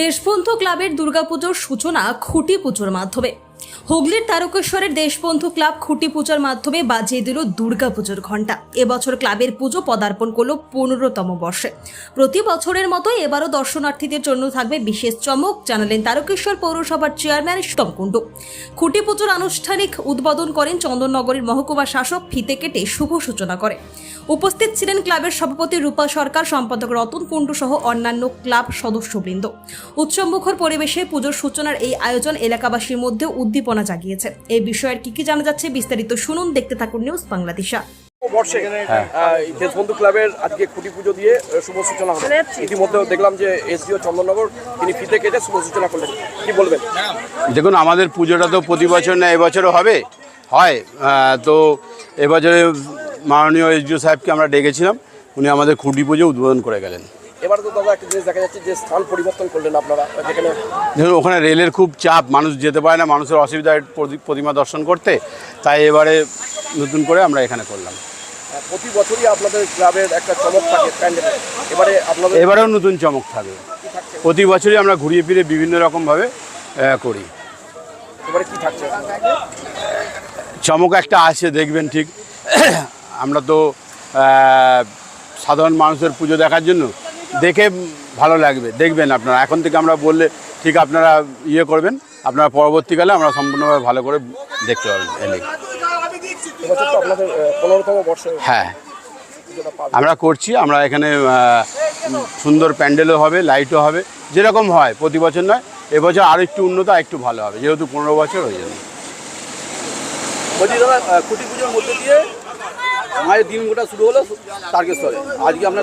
দেশবন্ধু ক্লাবের দুর্গাপুজোর সূচনা খুঁটি পুজোর মাধ্যমে। হুগলির তারকেশ্বরের দেশবন্ধু ক্লাব খুঁটি পুজোর মাধ্যমে বাজিয়ে দিল দুর্গাপুজোর ঘণ্টা। এবছর ক্লাবের পুজো পদার্পণ করল পনেরোতম বর্ষে। প্রতি বছরের মতো এবারও দর্শনার্থীদের জন্য থাকবে বিশেষ চমক, জানালেন তারকেশ্বর পৌরসভার চেয়ারম্যান সুতম কুণ্ডু। খুঁটি পুজোর আনুষ্ঠানিক উদ্বোধন করেন চন্দননগরের মহকুমা শাসক ফিতে কেটে শুভ সূচনা করে। উপস্থিত ছিলেন ক্লাবের সভাপতি রূপা সরকার, সম্পাদক রতন কুণ্ডু সহ অন্যান্য ক্লাব সদস্যবৃন্দ। উৎসবমুখর পরিবেশে পুজোর সূচনার এই আয়োজন এলাকাবাসীর মধ্যে উদ্দীপনা জাগিয়েছে। এই বিষয়ের কি কি জানা যাচ্ছে বিস্তারিত শুনুন দেখতে থাকুন নিউজ বাংলাদেশা। বর্ষে দেশবন্ধু ক্লাবের আজকে খুঁটি পুজো দিয়ে শুভ সূচনা হলো ইতিমধ্যে দেখলাম যে এসডিও চন্দননগর তিনি ফিতে কেটে শুভ সূচনা করলেন। কি বলবেন? দেখুন আমাদের পুজোটা তো প্রতি বছর না এবছরও হবে। হয় তো এবছরে মাননীয় এসডিও সাহেবকে আমরা ডেকেছিলাম। উনি আমাদের খুঁটি পুজো উদ্বোধন করে গেলেন। এবার তো দাদা একটা জিনিস দেখা যাচ্ছে যে স্থান পরিবর্তন করলেন আপনারা যেখানে দেখুন ওখানে রেলের খুব চাপ মানুষ যেতে পারে না মানুষের অসুবিধা প্রতি- প্রতিমা দর্শন করতে। তাই এবারে নতুন করে আমরা এখানে করলাম। প্রতি বছরই আপনাদের ক্লাবের একটা চমক থাকে প্যান্ডেলে। এবারে আপনাদের এবারেও নতুন চমক থাকবে প্রতি বছরই আমরা ঘুরিয়ে ফিরে বিভিন্ন রকমভাবে করি। এবারে কি থাকছে? চমক একটা আছে দেখবেন ঠিক। আমরা তো সাধারণ মানুষের পুজো দেখার জন্য দেখে ভালো লাগবে, দেখবেন আপনারা। এখন থেকে আমরা বললে ঠিক আপনারা ইয়ে করবেন, আপনারা পরবর্তীকালে আমরা সম্পূর্ণভাবে ভালো করে দেখতে বর্ষ হ্যাঁ। আমরা করছি, আমরা এখানে সুন্দর প্যান্ডেলও হবে, লাইটও হবে, যেরকম হয়, প্রতি বছর নয়, এবছর আরও একটু উন্নত, আর একটু ভালো হবে, যেহেতু পনেরো বছর হয়ে যাবে দাদা পুজোর মধ্যে দিয়ে মায়ের দিন গোটা শুরু হলো তারকেশ্বরে। আজকে আমরা